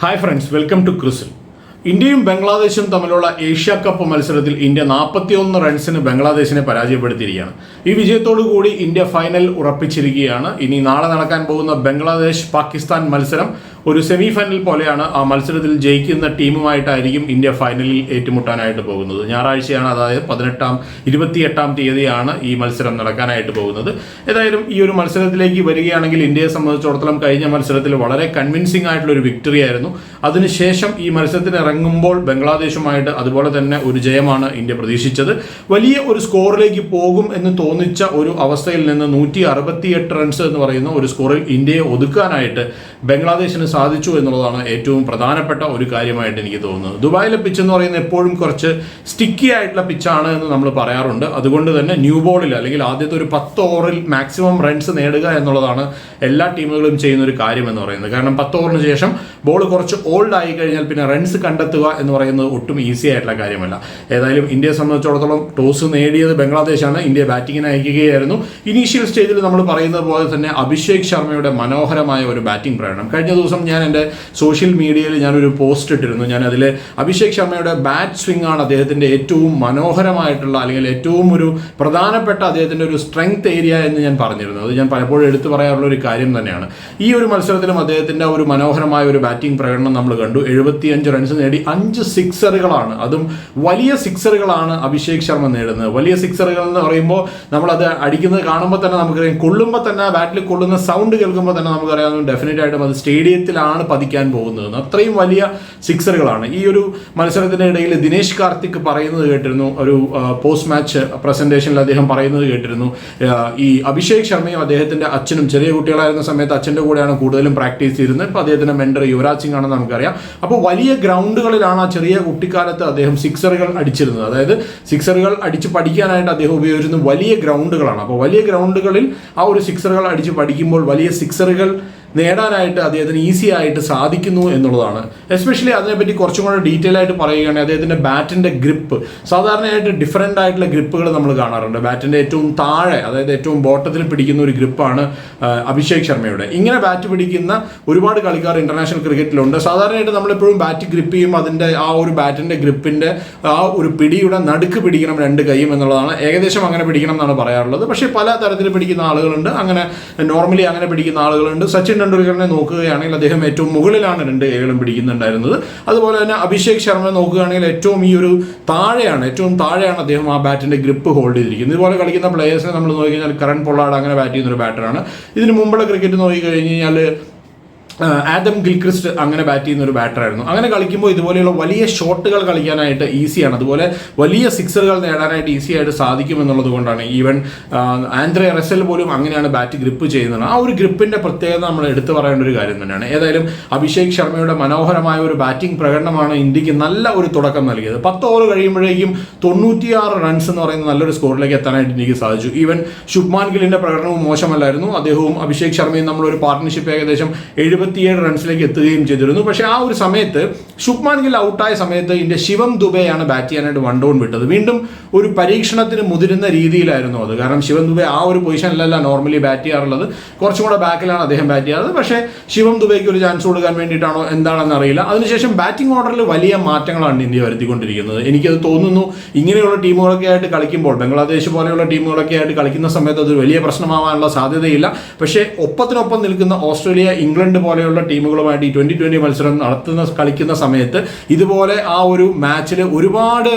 Hi friends welcome to ക്രിസിൽ ഇന്ത്യയും ബംഗ്ലാദേശും തമ്മിലുള്ള ഏഷ്യ കപ്പ് മത്സരത്തിൽ ഇന്ത്യ നാൽപ്പത്തിയൊന്ന് റൺസിന് ബംഗ്ലാദേശിനെ പരാജയപ്പെടുത്തിയിരിക്കുകയാണ്. ഈ വിജയത്തോടു കൂടി ഇന്ത്യ ഫൈനൽ ഉറപ്പിച്ചിരിക്കുകയാണ്. ഇനി നാളെ നടക്കാൻ പോകുന്ന ബംഗ്ലാദേശ് പാകിസ്ഥാൻ മത്സരം ഒരു സെമി ഫൈനൽ പോലെയാണ് ആ മത്സരത്തിൽ ജയിക്കുന്ന ടീമുമായിട്ടായിരിക്കും ഇന്ത്യ ഫൈനലിൽ ഏറ്റുമുട്ടാനായിട്ട് പോകുന്നത്. ഞായറാഴ്ചയാണ് അതായത് പതിനെട്ടാം ഇരുപത്തിയെട്ടാം തീയതിയാണ് ഈ മത്സരം നടക്കാനായിട്ട് പോകുന്നത്. ഏതായാലും ഈ ഒരു മത്സരത്തിലേക്ക് വരികയാണെങ്കിൽ ഇന്ത്യയെ സംബന്ധിച്ചിടത്തോളം കഴിഞ്ഞ മത്സരത്തിൽ വളരെ കൺവിൻസിംഗ് ആയിട്ടുള്ള ഒരു വിക്ടറി ആയിരുന്നു. അതിനുശേഷം ഈ മത്സരത്തിന് ഇറങ്ങുമ്പോൾ ബംഗ്ലാദേശുമായിട്ട് അതുപോലെ തന്നെ ഒരു ജയമാണ് ഇന്ത്യ പ്രതീക്ഷിച്ചത്. വലിയ ഒരു സ്കോറിലേക്ക് പോകും എന്ന് തോന്നിച്ച ഒരു അവസ്ഥയിൽ നിന്ന് നൂറ്റി റൺസ് എന്ന് പറയുന്ന ഒരു സ്കോറിൽ ഇന്ത്യയെ ഒതുക്കാനായിട്ട് ബംഗ്ലാദേശിന് സാധിച്ചു എന്നുള്ളതാണ് ഏറ്റവും പ്രധാനപ്പെട്ട ഒരു കാര്യമായിട്ട് എനിക്ക് തോന്നുന്നത്. ദുബായിലെ പിച്ച് എന്ന് പറയുന്നത് എപ്പോഴും കുറച്ച് സ്റ്റിക്കി ആയിട്ടുള്ള പിച്ചാണ് എന്ന് നമ്മൾ പറയാറുണ്ട്. അതുകൊണ്ട് തന്നെ ന്യൂ ബോളിൽ അല്ലെങ്കിൽ ആദ്യത്തെ ഒരു പത്ത് ഓവറിൽ മാക്സിമം റൺസ് നേടുക എന്നുള്ളതാണ് എല്ലാ ടീമുകളും ചെയ്യുന്ന ഒരു കാര്യം എന്ന് പറയുന്നത്. കാരണം പത്ത് ഓവറിന് ശേഷം ബോൾ കുറച്ച് ഓൾഡ് ആയി കഴിഞ്ഞാൽ പിന്നെ റൺസ് കണ്ടെത്തുക എന്ന് പറയുന്നത് ഒട്ടും ഈസി ആയിട്ടുള്ള കാര്യമല്ല. ഏതായാലും ഇന്ത്യയെ സംബന്ധിച്ചിടത്തോളം ടോസ് നേടിയത് ബംഗ്ലാദേശാണ്. ഇന്ത്യ ബാറ്റിങ്ങിന് അയക്കുകയായിരുന്നു. ഇനീഷ്യൽ സ്റ്റേജിൽ നമ്മൾ പറയുന്നത് പോലെ തന്നെ അഭിഷേക് ശർമ്മയുടെ മനോഹരമായ ഒരു ബാറ്റിംഗ് പ്രകടനം. കഴിഞ്ഞ ദിവസം ഞാൻ എന്റെ സോഷ്യൽ മീഡിയയിൽ ഞാനൊരു പോസ്റ്റ് ഇട്ടിരുന്നു. ഞാൻ അതിൽ അഭിഷേക് ശർമ്മയുടെ ബാറ്റ് സ്വിംഗ് ആണ് അദ്ദേഹത്തിന്റെ ഏറ്റവും മനോഹരമായിട്ടുള്ള അല്ലെങ്കിൽ ഏറ്റവും ഒരു പ്രധാനപ്പെട്ട അദ്ദേഹത്തിന്റെ ഒരു സ്ട്രെങ്ത് ഏരിയ എന്ന് ഞാൻ പറഞ്ഞിരുന്നു. അത് ഞാൻ പലപ്പോഴും എടുത്തു പറയാറുള്ള ഒരു കാര്യം തന്നെയാണ്. ഈ ഒരു മത്സരത്തിലും അദ്ദേഹത്തിന്റെ ഒരു മനോഹരമായ ഒരു ബാറ്റിംഗ് പ്രകടനം നമ്മൾ കണ്ടു. എഴുപത്തിയഞ്ച് റൺസ് നേടി അഞ്ച് സിക്സറുകളാണ് അതും വലിയ സിക്സറുകളാണ് അഭിഷേക് ശർമ്മ നേടുന്നത്. വലിയ സിക്സറുകൾ എന്ന് പറയുമ്പോൾ നമ്മളത് അടിക്കുന്നത് കാണുമ്പോൾ തന്നെ നമുക്കറിയാം. കൊള്ളുമ്പോൾ തന്നെ ബാറ്റിൽ കൊള്ളുന്ന സൗണ്ട് കേൾക്കുമ്പോൾ തന്നെ നമുക്കറിയാം. ഡെഫിനറ്റ് ആയിട്ടും അത് സ്റ്റേഡിയത്തിലാണ് പതിക്കാൻ പോകുന്നത്. അത്രയും വലിയ സിക്സറുകളാണ്. ഈ ഒരു മത്സരത്തിന്റെ ഇടയിൽ ദിനേശ് കാർത്തിക് പറയുന്നത് കേട്ടിരുന്നു ഒരു പോസ്റ്റ് മാച്ച് പ്രസന്റേഷനിൽ അദ്ദേഹം പറയുന്നത് കേട്ടിരുന്നു. ഈ അഭിഷേക് ശർമ്മയും അദ്ദേഹത്തിന്റെ അച്ഛനും ചെറിയ കുട്ടികളായിരുന്ന സമയത്ത് അച്ഛന്റെ കൂടെയാണ് കൂടുതലും പ്രാക്ടീസ് ചെയ്തിരുന്നത്. ഇപ്പൊ അദ്ദേഹത്തിന്റെ മെന്റർ യുവരാജ് സിംഗ് ആണെന്ന് നമുക്കറിയാം. അപ്പോൾ വലിയ ഗ്രൗണ്ടുകളിലാണ് ആ ചെറിയ കുട്ടിക്കാലത്ത് അദ്ദേഹം സിക്സറുകൾ അടിച്ചിരുന്നത്. അതായത് സിക്സറുകൾ അടിച്ച് പഠിക്കാനായിട്ട് അദ്ദേഹം ഉപയോഗിച്ചിരുന്നത് വലിയ ഗ്രൗണ്ടുകളാണ്. അപ്പോൾ വലിയ ഗ്രൗണ്ടുകളിൽ ആ ഒരു സിക്സറുകൾ അടിച്ച് പഠിക്കുമ്പോൾ വലിയ സിക്സറുകൾ നേടാനായിട്ട് അദ്ദേഹത്തിന് ഈസി ആയിട്ട് സാധിക്കുന്നു എന്നുള്ളതാണ്. എസ്പെഷ്യലി അതിനെപ്പറ്റി കുറച്ചും കൂടെ ഡീറ്റെയിൽ ആയിട്ട് പറയുകയാണെങ്കിൽ അദ്ദേഹത്തിന്റെ ബാറ്റിന്റെ ഗ്രിപ്പ് സാധാരണയായിട്ട് ഡിഫറെന്റ് ആയിട്ടുള്ള ഗ്രിപ്പുകൾ നമ്മൾ കാണാറുണ്ട്. ബാറ്റിന്റെ ഏറ്റവും താഴെ അതായത് ഏറ്റവും ബോട്ടത്തിൽ പിടിക്കുന്ന ഒരു ഗ്രിപ്പാണ് അഭിഷേക് ശർമ്മയുടെ. ഇങ്ങനെ ബാറ്റ് പിടിക്കുന്ന ഒരുപാട് കളിക്കാർ ഇന്റർനാഷണൽ ക്രിക്കറ്റിലുണ്ട് സാധാരണയായിട്ട് നമ്മളെപ്പോഴും ബാറ്റ് ഗ്രിപ്പ് ചെയ്യും. അതിന്റെ ആ ഒരു ബാറ്റിന്റെ ഗ്രിപ്പിന്റെ ആ ഒരു പിടിയുടെ നടുക്ക് പിടിക്കണം രണ്ട് കൈയും എന്നുള്ളതാണ്. ഏകദേശം അങ്ങനെ പിടിക്കണം എന്നാണ് പറയാറുള്ളത്. പക്ഷേ പല തരത്തിൽ പിടിക്കുന്ന ആളുകളുണ്ട്. അങ്ങനെ നോർമലി അങ്ങനെ പിടിക്കുന്ന ആളുകളുണ്ട്. സച്ചിൻ ടെണ്ടുൽക്കറിനെ നോക്കുകയാണെങ്കിൽ അദ്ദേഹം ഏറ്റവും മുകളിലാണ് രണ്ട് കൈകളും പിടിക്കുന്നുണ്ടായിരുന്നത്. അതുപോലെ തന്നെ അഭിഷേക് ശർമ്മ നോക്കുകയാണെങ്കിൽ ഏറ്റവും ഈ ഒരു താഴെയാണ് ഏറ്റവും താഴെയാണ് അദ്ദേഹം ആ ബാറ്റിന്റെ ഗ്രിപ്പ് ഹോൾഡ് ചെയ്തിരിക്കുന്നത്. ഇതുപോലെ കളിക്കുന്ന പ്ലേയേഴ്സിനെ നമ്മൾ നോക്കി കഴിഞ്ഞാൽ കരൺ പൊള്ളാട് അങ്ങനെ ബാറ്റ് ചെയ്യുന്ന ഒരു ബാറ്ററാണ് ഇതിന് മുമ്പുള്ള ക്രിക്കറ്റ് നോക്കി കഴിഞ്ഞ് കഴിഞ്ഞാൽ ആദം ഗിൽക്രിസ്റ്റ് അങ്ങനെ ബാറ്റ് ചെയ്യുന്ന ഒരു ബാറ്ററായിരുന്നു അങ്ങനെ കളിക്കുമ്പോൾ ഇതുപോലെയുള്ള വലിയ ഷോട്ടുകൾ കളിക്കാനായിട്ട് ഈസിയാണ് അതുപോലെ വലിയ സിക്സറുകൾ നേടാനായിട്ട് ഈസി ആയിട്ട് സാധിക്കും എന്നുള്ളത് കൊണ്ടാണ് ഈവൻ ആൻഡ്രേ റെസൽ പോലും അങ്ങനെയാണ് ബാറ്റ് ഗ്രിപ്പ് ചെയ്യുന്നത്. ആ ഒരു ഗ്രിപ്പിന്റെ പ്രത്യേകത നമ്മൾ എടുത്തു പറയേണ്ട ഒരു കാര്യം തന്നെയാണ്. ഏതായാലും അഭിഷേക് ശർമ്മയുടെ മനോഹരമായ ഒരു ബാറ്റിംഗ് പ്രകടനമാണ് ഇന്ത്യയ്ക്ക് നല്ല ഒരു തുടക്കം നൽകിയത്. പത്ത് ഓവർ കഴിയുമ്പോഴേക്കും തൊണ്ണൂറ്റിയാറ് റൺസ് എന്ന് പറയുന്ന നല്ലൊരു സ്കോറിലേക്ക് എത്താനായിട്ട് ഇന്ത്യയ്ക്ക് സാധിച്ചു. ഈവൻ ശുഭ്മാൻ ഗില്ലിന്റെ പ്രകടനവും മോശമല്ലായിരുന്നു. അദ്ദേഹവും അഭിഷേക് ശർമ്മയും നമ്മളൊരു പാർട്ട്ണർഷിപ്പ് ഏകദേശം എഴുപത്തിയേഴ് റൺസിലേക്ക് എത്തുകയും ചെയ്തിരുന്നു. പക്ഷെ ആ ഒരു സമയത്ത് ശുഭ്മാൻ ഗിൽ ഔട്ടായ സമയത്ത് ഇന്ത്യ ശിവം ദുബെയാണ് ബാറ്റ് ചെയ്യാനായിട്ട് വൺ ഡൗൺ വിട്ടത്. വീണ്ടും ഒരു പരീക്ഷണത്തിന് മുതിരുന്ന രീതിയിലായിരുന്നു അത്. കാരണം ശിവം ദുബെ ആ ഒരു പൊസിഷനിലല്ല നോർമലി ബാറ്റ് ചെയ്യാറുള്ളത്. കുറച്ചും കൂടെ ബാക്കിലാണ് അദ്ദേഹം ബാറ്റ് ചെയ്യാറ് പക്ഷേ ശിവം ദുബൈക്ക് ഒരു ചാൻസ് കൊടുക്കാൻ വേണ്ടിയിട്ടാണോ എന്താണെന്ന് അറിയില്ല. അതിനുശേഷം ബാറ്റിംഗ് ഓർഡറിൽ വലിയ മാറ്റങ്ങളാണ് ഇന്ത്യ വരുത്തിക്കൊണ്ടിരിക്കുന്നത്. എനിക്കത് തോന്നുന്നു ഇങ്ങനെയുള്ള ടീമുകളൊക്കെ ആയിട്ട് കളിക്കുമ്പോൾ ബംഗ്ലാദേശ് പോലെയുള്ള ടീമുകളൊക്കെ ആയിട്ട് കളിക്കുന്ന സമയത്ത് അത് വലിയ പ്രശ്നമാവാനുള്ള സാധ്യതയില്ല. പക്ഷേ ഒപ്പത്തിനൊപ്പം നിൽക്കുന്ന ഓസ്ട്രേലിയ ഇംഗ്ലണ്ട് പോലെയുള്ള ടീമുകളുമായിട്ട് ഈ ട്വന്റി ട്വന്റി മത്സരം നടത്തുന്ന കളിക്കുന്ന സമയത്ത് ഇതുപോലെ ആ ഒരു മാച്ചിൽ ഒരുപാട്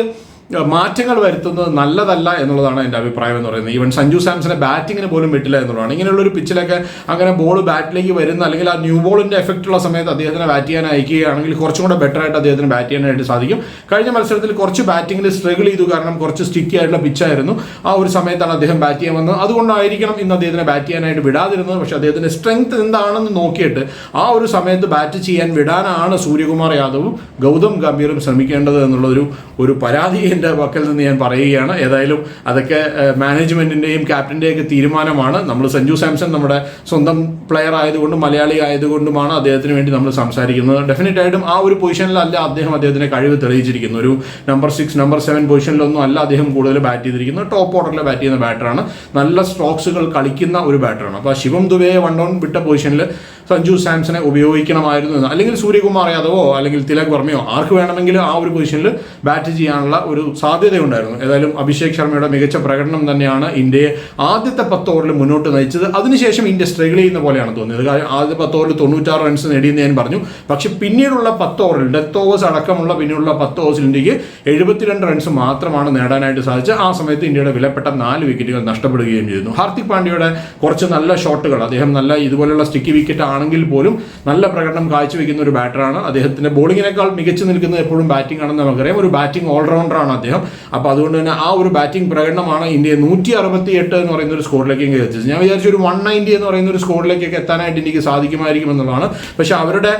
മാറ്റങ്ങൾ വരുത്തുന്നത് നല്ലതല്ല എന്നുള്ളതാണ് എന്റെ അഭിപ്രായം എന്ന് പറയുന്നത്. ഈവൻ സഞ്ജു സാംസനെ ബാറ്റിങ്ങിന് പോലും വിട്ടില്ല എന്നുള്ളതാണ്. ഇങ്ങനെയുള്ള ഒരു പിച്ചിലൊക്കെ അങ്ങനെ ബോൾ ബാറ്റിലേക്ക് വരുന്ന അല്ലെങ്കിൽ ആ ന്യൂ ബോളിന്റെ എഫക്റ്റ് ഉള്ള സമയത്ത് അദ്ദേഹത്തിനെ ബാറ്റ് ചെയ്യാൻ അയക്കുകയാണെങ്കിൽ കുറച്ചും കൂടെ ബെറ്റർ ആയിട്ട് അദ്ദേഹത്തിന് ബാറ്റ് ചെയ്യാനായിട്ട് സാധിക്കും. കഴിഞ്ഞ മത്സരത്തിൽ കുറച്ച് ബാറ്റിങ്ങിൽ സ്ട്രഗിൾ ചെയ്തു. കാരണം കുറച്ച് സ്റ്റിക്കി ആയിട്ടുള്ള പിച്ചായിരുന്നു ആ ഒരു സമയത്താണ് അദ്ദേഹം ബാറ്റ് ചെയ്യാൻ വന്നത്. അതുകൊണ്ടായിരിക്കണം ഇന്ന് അദ്ദേഹത്തിനെ ബാറ്റ് ചെയ്യാനായിട്ട് വിടാതിരുന്നത്. പക്ഷേ അദ്ദേഹത്തിന്റെ സ്ട്രെങ്ത് എന്താണെന്ന് നോക്കിയിട്ട് ആ ഒരു സമയത്ത് ബാറ്റ് ചെയ്യാൻ വിടാനാണ് സൂര്യകുമാർ യാദവും ഗൗതം ഗംഭീറും ശ്രമിക്കേണ്ടത് എന്നുള്ളൊരു ഒരു പരാതി എന്റെ പക്കൽ നിന്ന് ഞാൻ പറയുകയാണ്. ഏതായാലും അതൊക്കെ മാനേജ്മെന്റിന്റെയും ക്യാപ്റ്റന്റെയൊക്കെ തീരുമാനമാണ്. നമ്മൾ സഞ്ജു സാംസൺ നമ്മുടെ സ്വന്തം പ്ലെയർ ആയതുകൊണ്ടും മലയാളി ആയതുകൊണ്ടുമാണ് അദ്ദേഹത്തിന് വേണ്ടി നമ്മൾ സംസാരിക്കുന്നത്. ഡെഫിനറ്റ് ആയിട്ടും ആ ഒരു പൊസിഷനിലല്ല അദ്ദേഹം അദ്ദേഹത്തിന്റെ കഴിവ് തെളിയിച്ചിരിക്കുന്നു. ഒരു നമ്പർ സിക്സ് നമ്പർ സെവൻ പൊസിഷനിലൊന്നും അല്ല അദ്ദേഹം കൂടുതൽ ബാറ്റ് ചെയ്തിരിക്കുന്നത്. ടോപ്പ് ഓർഡറിൽ ബാറ്റ് ചെയ്യുന്ന ബാറ്ററാണ് നല്ല സ്ട്രോക്സുകൾ കളിക്കുന്ന ഒരു ബാറ്ററാണ് അപ്പോൾ ശിവം ദുബെയെ വൺ ഡൗൺ വിട്ട പൊസിഷനിൽ സഞ്ജു സാംസനെ ഉപയോഗിക്കണമായിരുന്നു എന്ന്. അല്ലെങ്കിൽ സൂര്യകുമാർ യാദവോ അല്ലെങ്കിൽ തിലക് വർമ്മയോ ആർക്ക് വേണമെങ്കിലും ആ ഒരു പൊസിഷനിൽ ബാറ്റ് ചെയ്യാനുള്ള ഒരു സാധ്യതയുണ്ടായിരുന്നു. ഏതായാലും അഭിഷേക് ശർമ്മയുടെ മികച്ച പ്രകടനം തന്നെയാണ് ഇന്ത്യയെ ആദ്യത്തെ പത്ത് ഓവറിൽ മുന്നോട്ട് നയിച്ചത്. അതിനുശേഷം ഇന്ത്യ സ്ട്രഗിൾ ചെയ്യുന്ന പോലെയാണ് തോന്നിയത്. കാര്യം ആദ്യത്തെ പത്ത് ഓവറിൽ തൊണ്ണൂറ്റാറ് റൺസ് നേടിയെന്ന് ഞാൻ പറഞ്ഞു. പക്ഷേ പിന്നീടുള്ള പത്ത് ഓവറിൽ ഡെത്ത് ഓവേഴ്സ് അടക്കമുള്ള പിന്നീടുള്ള പത്ത് ഓവേഴ്സിൽ ഇന്ത്യയ്ക്ക് എഴുപത്തിരണ്ട് റൺസ് മാത്രമാണ് നേടാനായിട്ട് സാധിച്ചത്. ആ സമയത്ത് ഇന്ത്യയുടെ വിലപ്പെട്ട നാല് വിക്കറ്റുകൾ നഷ്ടപ്പെടുകയും ചെയ്തു. ഹാർദിക് പാണ്ഡ്യയുടെ കുറച്ച് നല്ല ഷോട്ടുകൾ അദ്ദേഹം നല്ല ഇതുപോലെയുള്ള സ്റ്റിക്കി വിക്കറ്റ് ആണെങ്കിൽ പോലും നല്ല പ്രകടനം കാഴ്ചവെക്കുന്ന ഒരു ബാറ്ററാണ്. അദ്ദേഹത്തിന്റെ ബോളിങ്ങിനേക്കാൾ മികച്ചു നിൽക്കുന്നത് എപ്പോഴും ബാറ്റിംഗ് ആണെന്ന് നമുക്കറിയാം. ഒരു ബാറ്റിംഗ് ഓൾറൗണ്ടറാണ് അദ്ദേഹം. അപ്പോൾ അതുകൊണ്ട് തന്നെ ആ ഒരു ബാറ്റിംഗ് പ്രകടനമാണ് ഇന്ത്യയെ നൂറ്റി അറുപത്തി എട്ട് എന്ന് പറയുന്ന ഒരു സ്കോറിലേക്ക് എത്തിച്ചത്. ഞാൻ വിചാരിച്ചു ഒരു വൺ നയന്റി എന്ന് പറയുന്ന ഒരു സ്കോറിലേക്കൊക്കെ എത്താനായിട്ട് എനിക്ക് സാധിക്കുമായിരിക്കും എന്നുള്ളതാണ്. പക്ഷെ അവരുടെ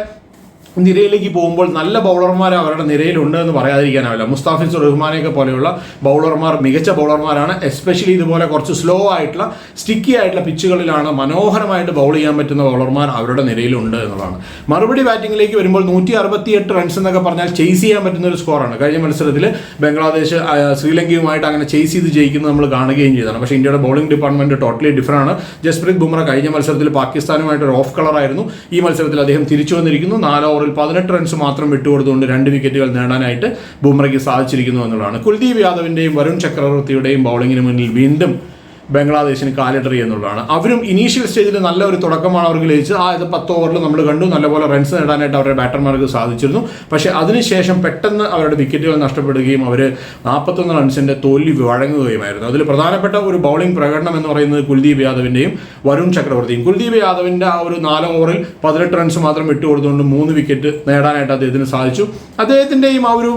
നിരയിലേക്ക് പോകുമ്പോൾ നല്ല ബൗളർമാർ അവരുടെ നിരയിലുണ്ട് എന്ന് പറയാതിരിക്കാനാവില്ല. മുസ്താഫിസ് റഹ്മാനെയൊക്കെ പോലെയുള്ള ബൗളർമാർ മികച്ച ബൗളർമാരാണ് എസ്പെഷ്യലി ഇതുപോലെ കുറച്ച് സ്ലോ ആയിട്ടുള്ള സ്റ്റിക്കി ആയിട്ടുള്ള പിച്ചുകളിലാണ് മനോഹരമായിട്ട് ബൗൾ ചെയ്യാൻ പറ്റുന്ന ബൗളർമാർ അവരുടെ നിരയിലുണ്ട് എന്നുള്ളതാണ്. മറുപടി ബാറ്റിംഗിലേക്ക് വരുമ്പോൾ നൂറ്റി അറുപത്തി എട്ട് റൺസ് എന്നൊക്കെ പറഞ്ഞാൽ ചേസ് ചെയ്യാൻ പറ്റുന്ന ഒരു സ്കോറാണ് കഴിഞ്ഞ മത്സരത്തിൽ ബംഗ്ലാദേശ് ശ്രീലങ്കയുമായിട്ട് അങ്ങനെ ചേസ് ചെയ്ത് ജയിക്കുന്നത് നമ്മൾ കാണുകയും ചെയ്തതാണ്. പക്ഷേ ഇന്ത്യയുടെ ബൗളിംഗ് ഡിപ്പാർട്ട്മെന്റ് ടോട്ടലി ഡിഫറാണ് ജസ്പ്രീത് ബുംറ കഴിഞ്ഞ മത്സരത്തിൽ പാകിസ്ഥാനുമായിട്ട് ഒരു ഓഫ് കളറായിരുന്നു ഈ മത്സരത്തിൽ അദ്ദേഹം തിരിച്ചു വന്നിരിക്കുന്നു. നാല് ഓവറിൽ പതിനെട്ട് റൺസ് മാത്രം വിട്ടുകൊടുത്തുകൊണ്ട് രണ്ട് വിക്കറ്റുകൾ നേടാനായിട്ട് ബുംറയ്ക്ക് സാധിച്ചിരിക്കുന്നു എന്നുള്ളതാണ്. കുൽദീപ് യാദവിന്റെയും വരുൺ ചക്രവർത്തിയുടെയും ബൗളിങ്ങിന് മുന്നിൽ വീണ്ടും ബംഗ്ലാദേശിന് കാലിടറി എന്നുള്ളതാണ് അവരും ഇനീഷ്യൽ സ്റ്റേജിൽ നല്ല ഒരു തുടക്കമാണ് അവർക്ക് ലഭിച്ചത്. ആ ഇത് പത്ത് ഓവറിൽ നമ്മൾ കണ്ടു. നല്ലപോലെ റൺസ് നേടാനായിട്ട് അവരുടെ ബാറ്റർമാർക്ക് സാധിച്ചിരുന്നു. പക്ഷേ അതിനുശേഷം പെട്ടെന്ന് അവരുടെ വിക്കറ്റുകൾ നഷ്ടപ്പെടുകയും അവർ നാൽപ്പത്തൊന്ന് റൺസിന്റെ തോൽവി വഴങ്ങുകയുമായിരുന്നു. അതിൽ പ്രധാനപ്പെട്ട ഒരു ബൗളിംഗ് പ്രകടനം എന്ന് പറയുന്നത് കുൽദീപ് യാദവിന്റെയും വരുൺ ചക്രവർത്തിയും. കുൽദീപ് യാദവിന്റെ ആ ഒരു നാല് ഓവറിൽ പതിനെട്ട് റൺസ് മാത്രം വിട്ടുകൊടുത്തുകൊണ്ട് മൂന്ന് വിക്കറ്റ് നേടാനായിട്ട് അദ്ദേഹത്തിന് സാധിച്ചു. അദ്ദേഹത്തിന്റെയും ആ ഒരു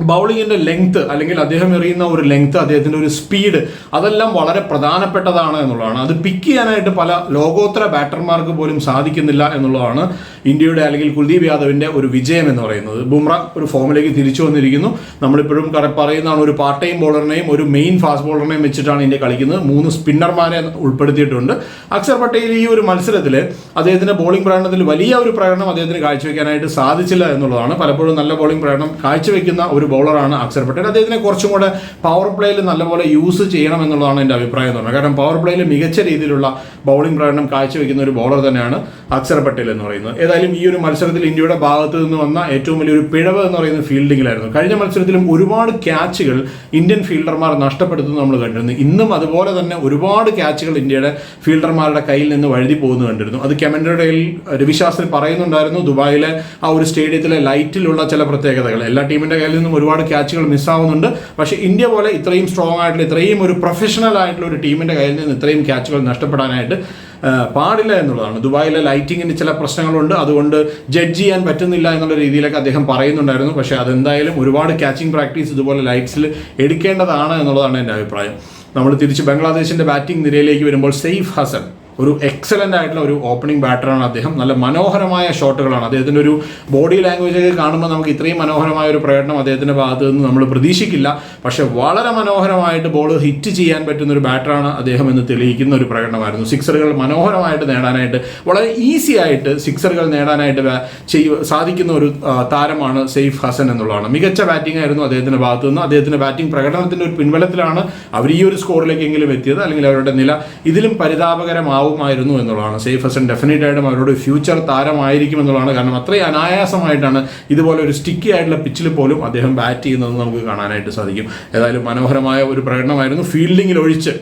ബൗളിങ്ങിന്റെ ലെങ്ത് അല്ലെങ്കിൽ അദ്ദേഹം എറിയുന്ന ഒരു ലെങ്ത് അദ്ദേഹത്തിന്റെ ഒരു സ്പീഡ് അതെല്ലാം വളരെ പ്രധാനപ്പെട്ടതാണ് എന്നുള്ളതാണ്. അത് പിക്ക് ചെയ്യാനായിട്ട് പല ലോകോത്തര ബാറ്റർമാർക്ക് പോലും സാധിക്കുന്നില്ല എന്നുള്ളതാണ് ഇന്ത്യയുടെ അല്ലെങ്കിൽ കുൽദീപ് യാദവിന്റെ ഒരു വിജയം എന്ന് പറയുന്നത്. ബുംറ ഒരു ഫോമിലേക്ക് തിരിച്ചു വന്നിരിക്കുന്നു. നമ്മളിപ്പോഴും പറയുന്നതാണ് ഒരു പാർട്ട് ടൈം ബോളറിനെയും ഒരു മെയിൻ ഫാസ്റ്റ് ബോളറിനെയും വെച്ചിട്ടാണ് ഇന്ത്യ കളിക്കുന്നത്. മൂന്ന് സ്പിന്നർമാരെ ഉൾപ്പെടുത്തിയിട്ടുണ്ട്. അക്ഷർ പട്ടേൽ ഈ ഒരു മത്സരത്തിൽ അദ്ദേഹത്തിന്റെ ബോളിംഗ് പ്രകടനത്തിൽ വലിയ ഒരു പ്രകടനം അദ്ദേഹത്തിന് കാഴ്ചവെക്കാനായിട്ട് സാധിച്ചില്ല എന്നുള്ളതാണ്. പലപ്പോഴും നല്ല ബോളിംഗ് പ്രകടനം കാഴ്ചവെക്കുന്ന ഒരു ബൗളറാണ് അക്സർ പട്ടേൽ. അദ്ദേഹത്തിനെ കുറച്ചും കൂടെ പവർ പ്ലേയിൽ നല്ലപോലെ യൂസ് ചെയ്യണം എന്നുള്ളതാണ് എന്റെ അഭിപ്രായം എന്ന് പറയുന്നത്. കാരണം പവർ പ്ലേയിൽ മികച്ച രീതിയിലുള്ള ബൗളിംഗ് പ്രകടനം കാഴ്ചവെക്കുന്ന ഒരു ബൗളർ തന്നെയാണ് അക്സർ പട്ടേൽ എന്ന് പറയുന്നത്. ഏതായാലും ഈ ഒരു മത്സരത്തിൽ ഇന്ത്യയുടെ ഭാഗത്ത് നിന്ന് വന്ന ഏറ്റവും വലിയൊരു പിഴവ് എന്ന് പറയുന്നത് ഫീൽഡിങ്ങിലായിരുന്നു കഴിഞ്ഞ മത്സരത്തിലും ഒരുപാട് ക്യാച്ചുകൾ ഇന്ത്യൻ ഫീൽഡർമാർ നഷ്ടപ്പെടുത്തുന്നത് നമ്മൾ കണ്ടിരുന്നു. ഇന്നും അതുപോലെ തന്നെ ഒരുപാട് ക്യാച്ചുകൾ ഇന്ത്യയുടെ ഫീൽഡർമാരുടെ കയ്യിൽ നിന്ന് വഴുതി പോകുന്നു കണ്ടിരുന്നു. അത് കമന്ററിയിൽ രവിശാസ്ത്രി പറയുന്നുണ്ടായിരുന്നു ദുബായിലെ ആ ഒരു സ്റ്റേഡിയത്തിലെ ലൈറ്റിലുള്ള ചില പ്രത്യേകതകൾ. എല്ലാ ടീമിന്റെ കയ്യിൽ നിന്നും ഒരുപാട് ക്യാച്ചുകൾ മിസ്സാവുന്നുണ്ട് പക്ഷേ ഇന്ത്യ പോലെ ഇത്രയും സ്ട്രോങ് ആയിട്ടുള്ള ഇത്രയും ഒരു പ്രൊഫഷണൽ ആയിട്ടുള്ള ഒരു ടീമിന്റെ കയ്യിൽ നിന്ന് ഇത്രയും ക്യാച്ചുകൾ നഷ്ടപ്പെടാനായിട്ട് പാടില്ല എന്നുള്ളതാണ്. ദുബായിലെ ലൈറ്റിങ്ങിന് ചില പ്രശ്നങ്ങളുണ്ട്. അതുകൊണ്ട് ജഡ്ജ് ചെയ്യാൻ പറ്റുന്നില്ല എന്നുള്ള രീതിയിലൊക്കെ അദ്ദേഹം പറയുന്നുണ്ടായിരുന്നു. പക്ഷേ അതെന്തായാലും ഒരുപാട് ക്യാച്ചിങ് പ്രാക്ടീസ് ഇതുപോലെ ലൈറ്റ്സിൽ എടുക്കേണ്ടതാണ് എന്നുള്ളതാണ് എന്റെ അഭിപ്രായം. നമ്മൾ തിരിച്ച് ബംഗ്ലാദേശിന്റെ ബാറ്റിംഗ് നിരയിലേക്ക് വരുമ്പോൾ സെയ്ഫ് ഹസൻ ഒരു എക്സലന്റ് ആയിട്ടുള്ള ഒരു ഓപ്പണിംഗ് ബാറ്ററാണ് അദ്ദേഹം. നല്ല മനോഹരമായ ഷോട്ടുകളാണ് അദ്ദേഹത്തിന്റെ ഒരു ബോഡി ലാംഗ്വേജ് ഒക്കെ കാണുമ്പോൾ നമുക്ക് ഇത്രയും മനോഹരമായ ഒരു പ്രകടനം അദ്ദേഹത്തിന്റെ ഭാഗത്തു നിന്ന് നമ്മൾ പ്രതീക്ഷിക്കില്ല. പക്ഷേ വളരെ മനോഹരമായിട്ട് ബോൾ ഹിറ്റ് ചെയ്യാൻ പറ്റുന്ന ഒരു ബാറ്ററാണ് അദ്ദേഹം എന്ന് തെളിയിക്കുന്ന ഒരു പ്രകടനമായിരുന്നു. സിക്സറുകൾ മനോഹരമായിട്ട് നേടാനായിട്ട് വളരെ ഈസി ആയിട്ട് സിക്സറുകൾ നേടാനായിട്ട് സാധിക്കുന്ന ഒരു താരമാണ് സെയ്ഫ് ഹസൻ എന്നുള്ളതാണ്. മികച്ച ബാറ്റിംഗ് ആയിരുന്നു അദ്ദേഹത്തിന്റെ ഭാഗത്തു നിന്ന്. അദ്ദേഹത്തിന്റെ ബാറ്റിംഗ് പ്രകടനത്തിന്റെ ഒരു പിൻബലത്തിലാണ് അവർ ഈ ഒരു സ്കോറിലേക്കെങ്കിലും എത്തിയത്. അല്ലെങ്കിൽ അവരുടെ നില ഇതിലും പരിതാപകരമാവുമായിരുന്നു എന്നുള്ളതാണ്. സെയ്ഫ് ഹസൻ ഡെഫിനറ്റ് ആയിട്ടും അവരുടെ ഫ്യൂച്ചർ താരമായിരിക്കും എന്നുള്ളതാണ്. കാരണം അത്രയും അനായാസമായിട്ടാണ് ഇതുപോലെ ഒരു സ്റ്റിക്കി ആയിട്ടുള്ള പിച്ചിൽ പോലും അദ്ദേഹം ബാറ്റ് ചെയ്യുന്നത് നമുക്ക് കാണാനായിട്ട് സാധിക്കും. ഏതായാലും മനോഹരമായ ഒരു പ്രകടനമായിരുന്നു. ഫീൽഡിങ്ങിൽ ഒഴിച്ച്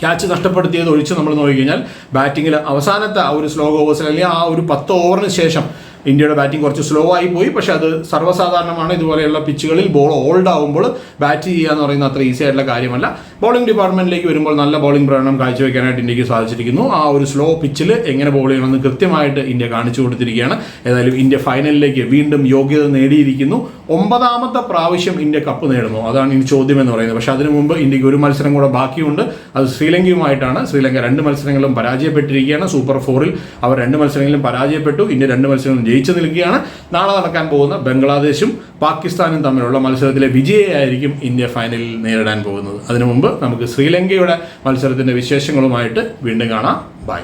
ക്യാച്ച് നഷ്ടപ്പെടുത്തിയത് ഒഴിച്ച് നമ്മൾ നോക്കിക്കഴിഞ്ഞാൽ ബാറ്റിങ്ങിൽ അവസാനത്തെ ആ ഒരു സ്ലോ ഓവേഴ്സിൽ അല്ലെങ്കിൽ ആ ഒരു പത്ത് ഓവറിന് ശേഷം ഇന്ത്യയുടെ ബാറ്റിംഗ് കുറച്ച് സ്ലോ ആയി പോയി. പക്ഷെ അത് സർവസാധാരണമാണ്. ഇതുപോലെയുള്ള പിച്ചുകളിൽ ബോൾ ഓൾഡ് ആകുമ്പോൾ ബാറ്റ് ചെയ്യുക എന്ന് പറയുന്നത് അത്ര ഈസി ആയിട്ടുള്ള കാര്യമല്ല. ബോളിംഗ് ഡിപ്പാർട്ട്മെന്റിലേക്ക് വരുമ്പോൾ നല്ല ബോളിംഗ് പ്രകടനം കാഴ്ചവെക്കാനായിട്ട് ഇന്ത്യയ്ക്ക് സാധിച്ചിരിക്കുന്നു. ആ ഒരു സ്ലോ പിച്ചിൽ എങ്ങനെ ബോൾ ചെയ്യണമെന്ന് കൃത്യമായിട്ട് ഇന്ത്യ കാണിച്ചു കൊടുത്തിരിക്കുകയാണ്. ഏതായാലും ഇന്ത്യ ഫൈനലിലേക്ക് വീണ്ടും യോഗ്യത നേടിയിരിക്കുന്നു. ഒമ്പതാമത്തെ പ്രാവശ്യം ഇന്ത്യ കപ്പ് നേടുന്നു. അതാണ് ഇനി ചോദ്യം എന്ന് പറയുന്നത്. പക്ഷേ അതിനു മുമ്പ് ഇന്ത്യയ്ക്ക് ഒരു മത്സരം കൂടെ ബാക്കിയുണ്ട്. അത് ശ്രീലങ്കയുമായിട്ടാണ്. ശ്രീലങ്ക രണ്ട് മത്സരങ്ങളും പരാജയപ്പെട്ടിരിക്കുകയാണ്. സൂപ്പർ ഫോറിൽ അവർ രണ്ട് മത്സരങ്ങളിലും പരാജയപ്പെട്ടു. ഇന്ത്യ രണ്ട് മത്സരങ്ങളും ജയിച്ചു നിൽക്കുകയാണ്. നാളെ നടക്കാൻ പോകുന്ന ബംഗ്ലാദേശും പാകിസ്ഥാനും തമ്മിലുള്ള മത്സരത്തിലെ വിജയമായിരിക്കും ഇന്ത്യ ഫൈനലിൽ നേരിടാൻ പോകുന്നത്. അതിനു മുമ്പ് നമുക്ക് ശ്രീലങ്കയുടെ മത്സരത്തിന്റെ വിശേഷങ്ങളുമായിട്ട് വീണ്ടും കാണാം. ബൈ